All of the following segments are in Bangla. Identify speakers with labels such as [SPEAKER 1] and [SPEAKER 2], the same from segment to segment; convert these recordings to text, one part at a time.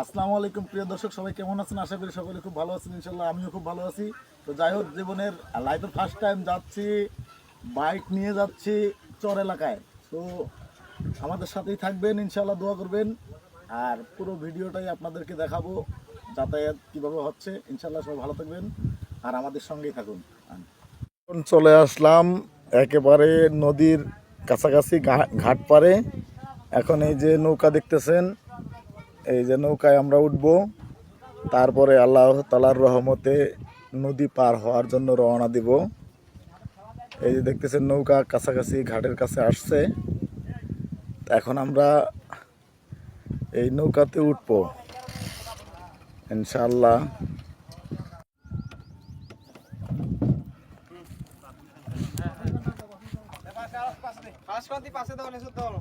[SPEAKER 1] আসসালামু আলাইকুম, প্রিয় দর্শক, সবাই কেমন আছেন? আশা করি সকলে খুব ভালো আছেন ইনশাল্লাহ আমিও খুব ভালো আছি। তো যাই হোক, জীবনের লাইফের ফার্স্ট টাইম যাচ্ছি বাইক নিয়ে যাচ্ছি চর এলাকায়। তো আমাদের সাথেই থাকবেন ইনশাল্লাহ দোয়া করবেন। আর পুরো ভিডিওটাই আপনাদেরকে দেখাবো, যাতায়াত কীভাবে হচ্ছে। ইনশাল্লাহ সবাই ভালো থাকবেন, আর আমাদের সঙ্গেই থাকুন। চলে আসলাম একেবারে নদীর কাছাকাছি ঘাট পারে এখন এই যে নৌকা দেখতেছেন এই যে নৌকায় আমরা উঠব তারপরে আল্লাহ তালার রহমতে নদী পার হওয়ার জন্য রওনা দিব এই যে দেখতেছেন নৌকা কাছাকাছি ঘাটের কাছে আসছে এখন আমরা এই নৌকাতে উঠব ইনশাআল্লাহ
[SPEAKER 2] হাসপাতি পাশে দাও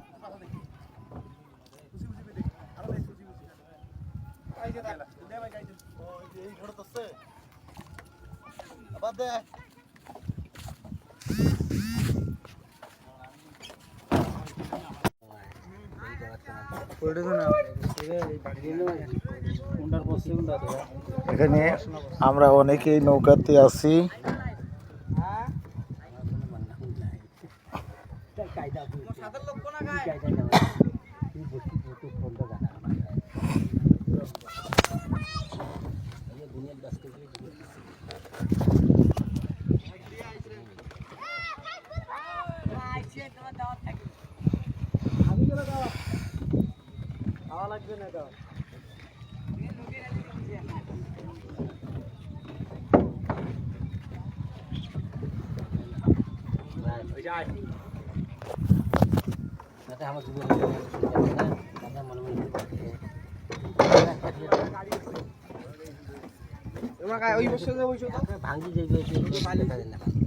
[SPEAKER 2] নেসুত দাও এই যে দেখ দে ভাই গাইতে
[SPEAKER 1] এখানে আমরা অনেকেই নৌকাতে আছি।
[SPEAKER 2] সাদের লাগবে না দাও তোমার গায়ে ওই বসে যে বসে তো
[SPEAKER 3] ভাঙ্গি যাইবে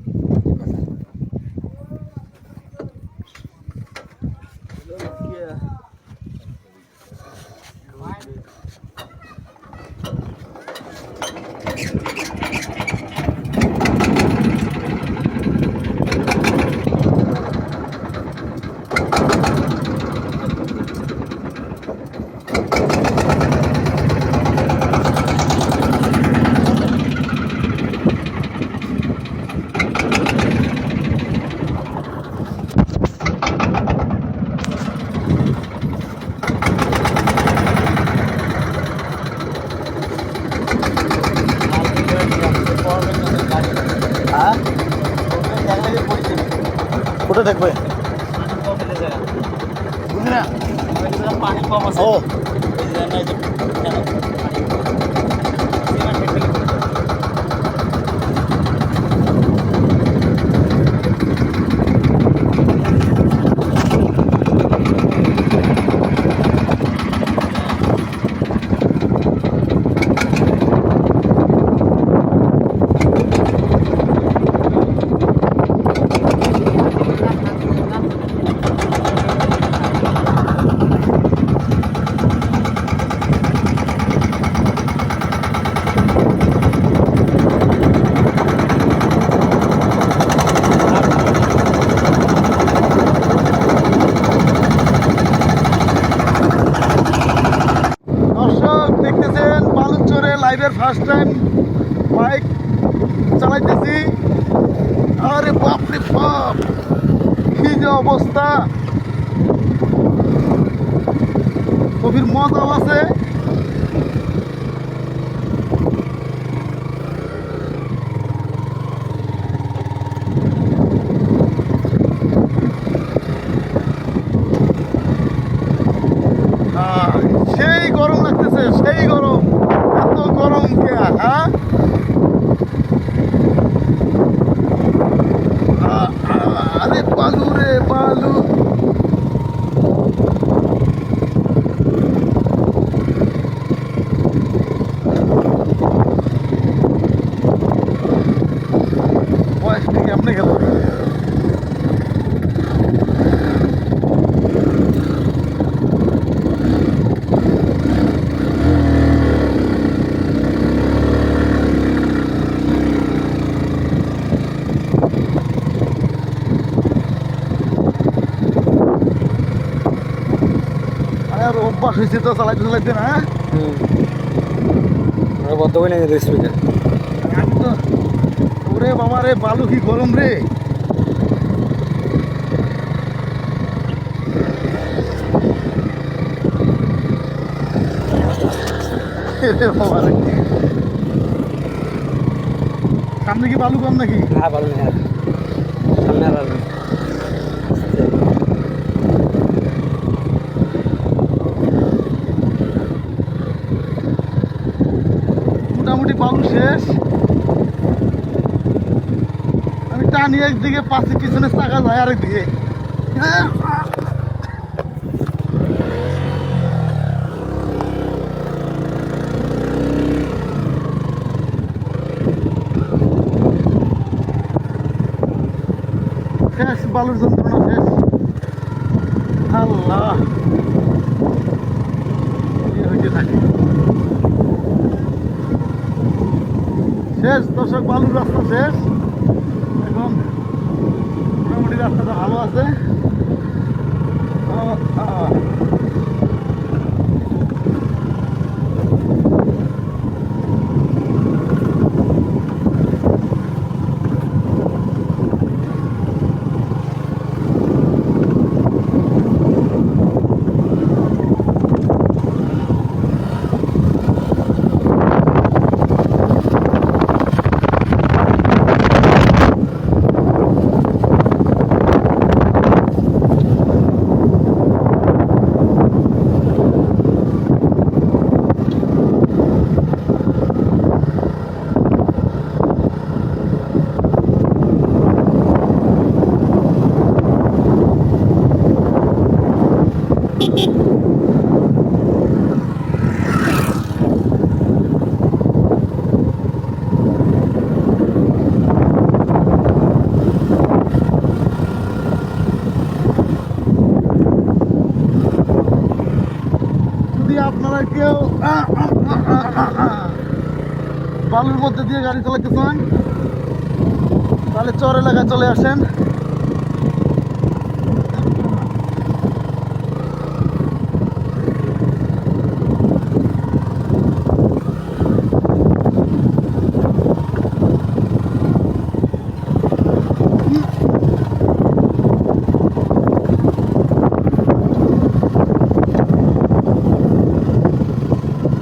[SPEAKER 1] থাকবে বুঝলি না
[SPEAKER 3] পানি কম আছে।
[SPEAKER 1] ও দর্শক দেখতেছেন বালুচরে লাইভের ফার্স্ট টাইম বাইক চালাইতেছি আরে বাপরে বাপ কি যে অবস্থা কবির আছে আহ, সেই গরম লাগতেছে সেই গরম এত গরম কে হ্যাঁ আ- আ- আরে বালু রে বালু বয়স থেকে আপনি গেল হয়েছে তো চালাইতে চালাইতে না?
[SPEAKER 3] বদ্ধ করে নিয়ে স্পিকার
[SPEAKER 1] ওরে বাবা রে বালু কি গরম রে। সামনে কি বালু কম নাকি?
[SPEAKER 3] হ্যাঁ নেই আর। সামনে আর আসবে
[SPEAKER 1] মোটামুটি বালু শেষ টানি একদিকে পাশে পিছনে চাকা যায় আরেক দিকে। শেষ, বালুর যন্ত্রণা শেষ। আল্লাহ। থাকে শেষ, দর্শক, বালুর রাস্তা শেষ। রাস্তাটা ভালো আছে। গাড়ি চালাতে চান তাহলে চর এলাকায় চলে আসেন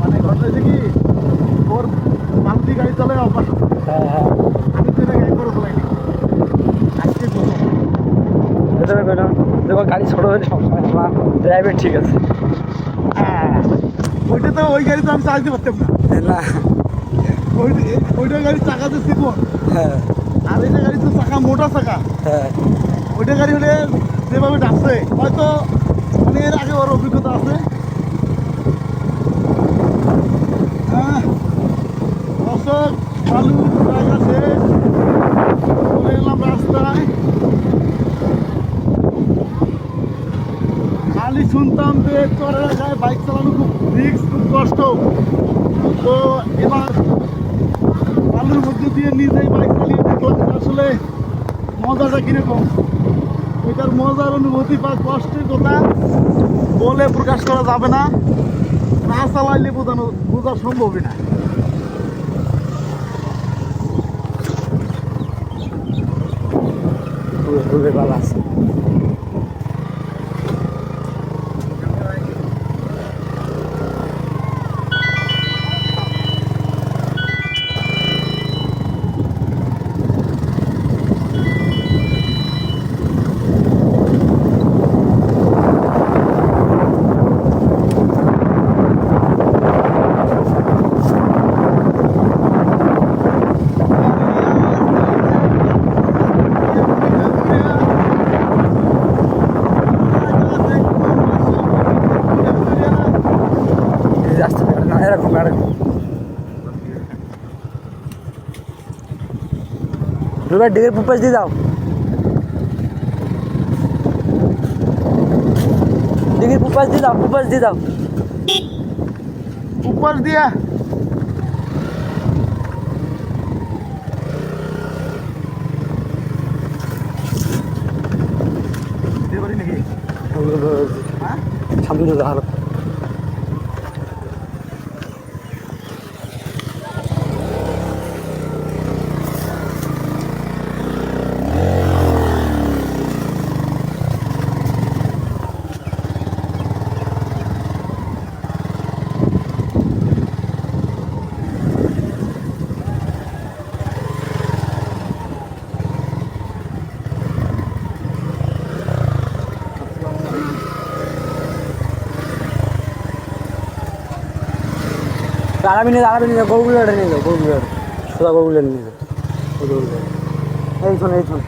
[SPEAKER 1] মানে ঘটনা হয়েছে কি ওর মালতি গাড়ি চলে অভ্যাস
[SPEAKER 3] হ্যাঁ হ্যাঁ
[SPEAKER 1] আমি তো এটা গাড়ি করে চলাইনি আজকে প্রথম
[SPEAKER 3] ভেতরে বেরো দেখো গাড়ি ছোট হলে সবসময় আমার ড্রাইভার ঠিক আছে
[SPEAKER 1] আহ, ওইটা তো ওই গাড়ি তো আমি চালাতে পারতাম না।
[SPEAKER 3] না।
[SPEAKER 1] ওই ওইটা গাড়ি চাকা তো চিকন
[SPEAKER 3] হ্যাঁ।
[SPEAKER 1] আর এইটা গাড়ি তো চাকা মোটা চাকা।
[SPEAKER 3] হ্যাঁ।
[SPEAKER 1] ওইটা গাড়ি হলে যেভাবে ডাকছে হয়তো মানে এর আগে ওর অভিজ্ঞতা আছে। দর্শক বালু জায়গা শেষ চলে এলাম রাস্তায়। খালি শুনতাম যে চরে রাখায় বাইক চালানো খুব রিক্স খুব কষ্ট তো এবার বালুর মধ্যে দিয়ে নিজেই বাইক চালিয়ে দেখলাম যে আসলে মজাটা কীরকম? এটার মজার অনুভূতি বা কষ্টের কথা বলে প্রকাশ করা যাবে না। না চালাইলে বোঝানো বোঝা সম্ভবই না।
[SPEAKER 3] ভালো আছে রুবের ডিগের পুপাস দিয়ে দাও ডিগির পুপাস দিয়ে দাও পুপাস দিয়ে দাও
[SPEAKER 1] উপর দিয়া দিতে পারি নাকি হ্যাঁ
[SPEAKER 3] সামনে হালকা আরামি নিয়ে আরামি নিয়ে গরুগুলো নিয়ে যাও গরুগুলো সোজা গরুগুলো নিয়ে যাও এই শোন এই শোন।